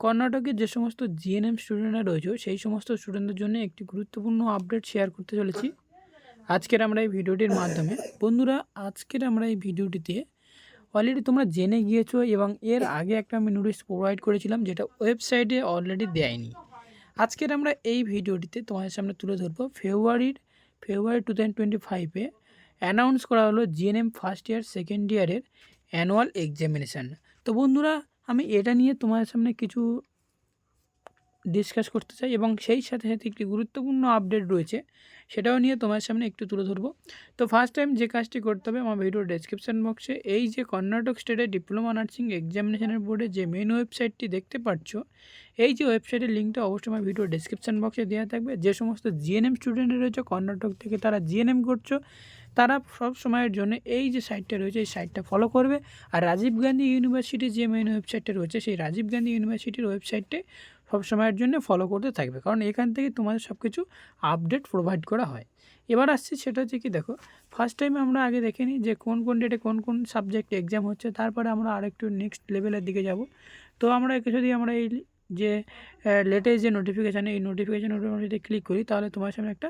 কর্ণাটকের যে সমস্ত জিএনএম স্টুডেন্টরা রয়েছে, সেই সমস্ত স্টুডেন্টদের জন্য একটি গুরুত্বপূর্ণ আপডেট শেয়ার করতে চলেছি আজকের আমরা এই ভিডিওটির মাধ্যমে। বন্ধুরা, আজকের আমরা এই ভিডিওটিতে অলরেডি তোমরা জেনে গিয়েছো এবং এর আগে একটা আমি নোটিশ প্রোভাইড করেছিলাম যেটা ওয়েবসাইটে অলরেডি দেয়নি। আজকের আমরা এই ভিডিওটিতে তোমাদের সামনে তুলে ধরবো। ফেব্রুয়ারির, ফেব্রুয়ারি টু থাউজেন্ড টোয়েন্টি ফাইভে অ্যানাউন্স করা হলো জিএনএম ফার্স্ট ইয়ার সেকেন্ড ইয়ারের অ্যানুয়াল এক্সামিনেশান তো বন্ধুরা আমি এটা নিয়ে তোমার সামনে কিছু ডিসকাস করতে চাই এবং সেই সাথে সাথে একটি গুরুত্বপূর্ণ আপডেট রয়েছে, সেটাও নিয়ে তোমার সামনে একটু তুলে ধরবো। তো ফার্স্ট টাইম যে কাজটি করতে হবে আমার ভিডিওর ডেসক্রিপশন বক্সে এই যে কর্ণাটক স্টেটের ডিপ্লোমা নার্সিং এক্সামিনেশনের বোর্ডে যে মেন ওয়েবসাইটটি দেখতে পাচ্ছ, এই যে ওয়েবসাইটের লিঙ্কটা অবশ্যই আমার ভিডিওর ডেসক্রিপশন বক্সে দেওয়া থাকবে। যে সমস্ত জিএনএম স্টুডেন্ট রয়েছে, কর্ণাটক থেকে তারা জিএনএম করছ তারা সব সময়ের জন্য এই যে সাইটটা রয়েছে, এই সাইটটা ফলো করবে। আর রাজীব গান্ধী ইউনিভার্সিটির যে মেন ওয়েবসাইটটা রয়েছে, সেই রাজীব গান্ধী ইউনিভার্সিটির ওয়েবসাইটে সব সময়ের জন্য ফলো করতে থাকবে। কারণ এখান থেকে তোমাদের সব কিছু আপডেট প্রোভাইড করা হয়। এবার আসছি সেটা হচ্ছে কি, দেখো ফার্স্ট টাইম আমরা আগে দেখে নিই যে কোন কোন ডেটে কোন কোন সাবজেক্ট এক্সাম হচ্ছে, তারপরে আমরা আরেকটু নেক্সট লেভেলের দিকে যাব। তো আমরা একে যদি আমরা এই যে লেটেস্ট যে নোটিফিকেশান এই নোটিফিকেশানের উপর যদি ক্লিক করি, তাহলে তোমার সামনে একটা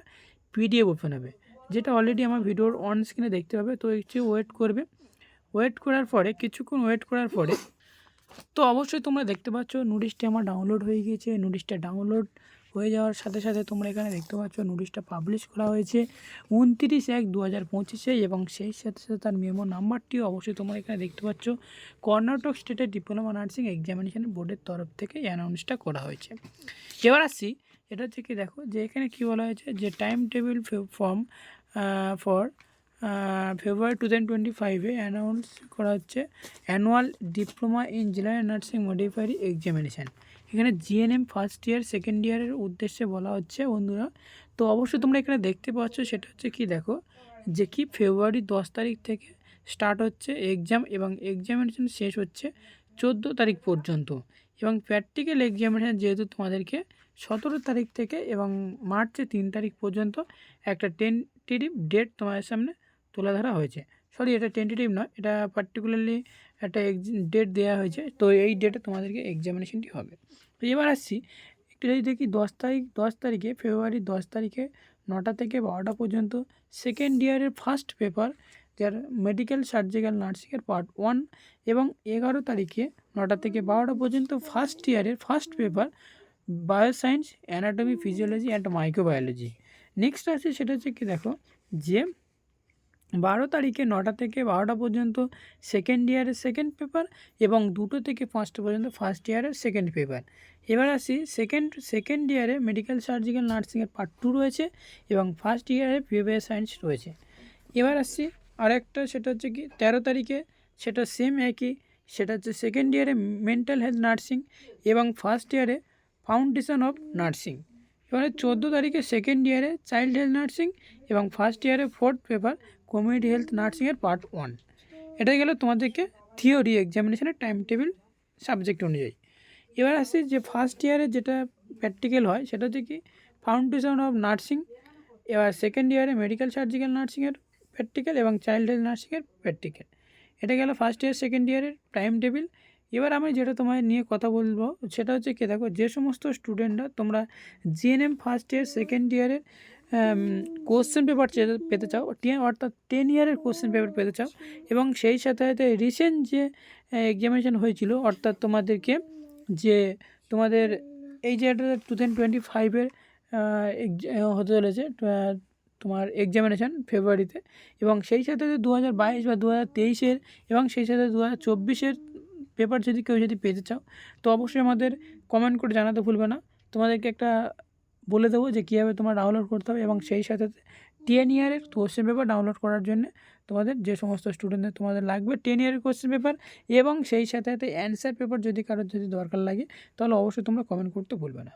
পিডিএফ ওপেন হবে। যেটা অলরেডি আমার ভিডিওর অন স্ক্রিনে দেখতে পাবে, তো একটু ওয়েট করবে। ওয়েট করার পরে, কিছুক্ষণ ওয়েট করার পরে, তো অবশ্যই তোমরা দেখতে পাচ্ছ নোটিশটা আমার ডাউনলোড হয়ে গিয়েছে। নোটিশটা ডাউনলোড হয়ে যাওয়ার সাথে সাথে তোমরা এখানে দেখতে পাচ্ছ নোটিশটা পাবলিশ করা হয়েছে উনত্রিশ এক দু হাজার পঁচিশে এবং সেই সাথে সাথে তার মেমো নাম্বারটিও অবশ্যই তোমরা এখানে দেখতে পাচ্ছ। কর্ণাটক স্টেটের ডিপ্লোমা নার্সিং এক্সামিনেশন বোর্ডের তরফ থেকে অ্যানাউন্সটা করা হয়েছে। এবার আসছি এটা হচ্ছে কি দেখো যে এখানে কী বলা হয়েছে যে time table form for February two thousand twenty ফাইভে অ্যানাউন্স করা হচ্ছে annual diploma in general nursing midwifery examination এখানে জিএনএম ফার্স্ট ইয়ার সেকেন্ড ইয়ারের উদ্দেশ্যে বলা হচ্ছে বন্ধুরা। তো অবশ্যই তোমরা এখানে দেখতে পাচ্ছ সেটা হচ্ছে কি দেখো যে কি ফেব্রুয়ারি দশ তারিখ থেকে স্টার্ট হচ্ছে এক্সাম এবং এক্সামিনেশান শেষ হচ্ছে চোদ্দ তারিখ পর্যন্ত। এবং প্র্যাকটিক্যাল এক্সামিনেশান যেহেতু তোমাদেরকে সতেরো তারিখ থেকে এবং মার্চের তিন তারিখ পর্যন্ত একটা টেন্টেটিভ ডেট তোমাদের সামনে তুলে ধরা হয়েছে। সরি এটা টেন্টেটিভ নয়, এটা পার্টিকুলারলি একটা ডেট দেওয়া হয়েছে, তো এই ডেটে তোমাদেরকে এক্সামিনেশনটি হবে। তো এবার আসছি, একটু যদি দেখি দশ তারিখ, দশ তারিখে ফেব্রুয়ারি দশ তারিখে, নটা থেকে বারোটা পর্যন্ত সেকেন্ড ইয়ারের ফার্স্ট পেপার যার মেডিকেল সার্জিক্যাল নার্সিংয়ের পার্ট ওয়ান এবং এগারো তারিখে নটা থেকে বারোটা পর্যন্ত ফার্স্ট ইয়ারের first paper bioscience anatomy physiology and microbiology next আছে সেটা হচ্ছে কি দেখো, যে বারো তারিখে নটা থেকে বারোটা পর্যন্ত সেকেন্ড ইয়ারের সেকেন্ড পেপার এবং দুটো থেকে পাঁচটা পর্যন্ত ফার্স্ট ইয়ারের সেকেন্ড পেপার এবার আসি সেকেন্ড সেকেন্ড ইয়ারে মেডিকেল সার্জিক্যাল নার্সিংয়ের পার্ট টু রয়েছে এবং ফার্স্ট ইয়ারে বিহেভিয়ার সায়েন্স রয়েছে। এবার আসছি আরেকটা সেটা হচ্ছে কি, তেরো তারিখে সেটা সেম একই, সেটা হচ্ছে সেকেন্ড ইয়ারে মেন্টাল হেলথ নার্সিং এবং ফার্স্ট ইয়ারে ফাউন্ডেশন অফ নার্সিং এবারে চোদ্দ তারিখে সেকেন্ড ইয়ারে চাইল্ড হেলথ নার্সিং এবং ফার্স্ট ইয়ারে ফোর্থ পেপার কমিউনিটি হেলথ নার্সিংয়ের পার্ট ওয়ান এটা গেল তোমাদেরকে থিওরি এক্সামিনেশনের টাইম টেবিল সাবজেক্ট অনুযায়ী। এবার আসছি যে ফার্স্ট ইয়ারে যেটা প্র্যাকটিক্যাল হয়, সেটা হচ্ছে কি ফাউন্ডেশন অফ নার্সিং এবার সেকেন্ড ইয়ারে মেডিকেল সার্জিক্যাল নার্সিংয়ের প্র্যাকটিক্যাল এবং চাইল্ড হেলথ নার্সিংয়ের প্র্যাকটিক্যাল এটা গেল ফার্স্ট ইয়ার সেকেন্ড ইয়ারের টাইম টেবিল এবার আমি যেটা তোমায় নিয়ে কথা বলব, সেটা হচ্ছে কি দেখো, যে সমস্ত স্টুডেন্টরা তোমরা জিএনএম ফার্স্ট ইয়ার সেকেন্ড ইয়ারের কোশ্চেন পেপার পেতে চাও অর্থাৎ টেন ইয়ারের কোশ্চেন পেপার পেতে চাও এবং সেই সাথে সাথে রিসেন্ট যে এক্সামিনেশান হয়েছিল, অর্থাৎ তোমাদেরকে যে তোমাদের এই যে টু থাউজেন্ড টোয়েন্টি ফাইভের হতে চলেছে তোমার এক্সামিনেশান ফেব্রুয়ারিতে এবং সেই সাথে দু হাজার বাইশ বা দু হাজার তেইশের এবং সেই সাথে দু হাজার চব্বিশের পেপার যদি কেউ যদি পেতে চাও, তো অবশ্যই আমাদের কমেন্ট করে জানাতে ভুলবে না। তোমাদেরকে একটা বলে দেবো যে কীভাবে তোমার ডাউনলোড করতে হবে এবং সেই সাথে টেন ইয়ারের কোশ্চেন পেপার ডাউনলোড করার জন্য তোমাদের যে সমস্ত স্টুডেন্টদের তোমাদের লাগবে টেন ইয়ারের কোশ্চেন পেপার এবং সেই সাথে সাথে অ্যান্সার পেপার যদি কারোর যদি দরকার লাগে, তাহলে অবশ্যই তোমরা কমেন্ট করতে ভুলবে না।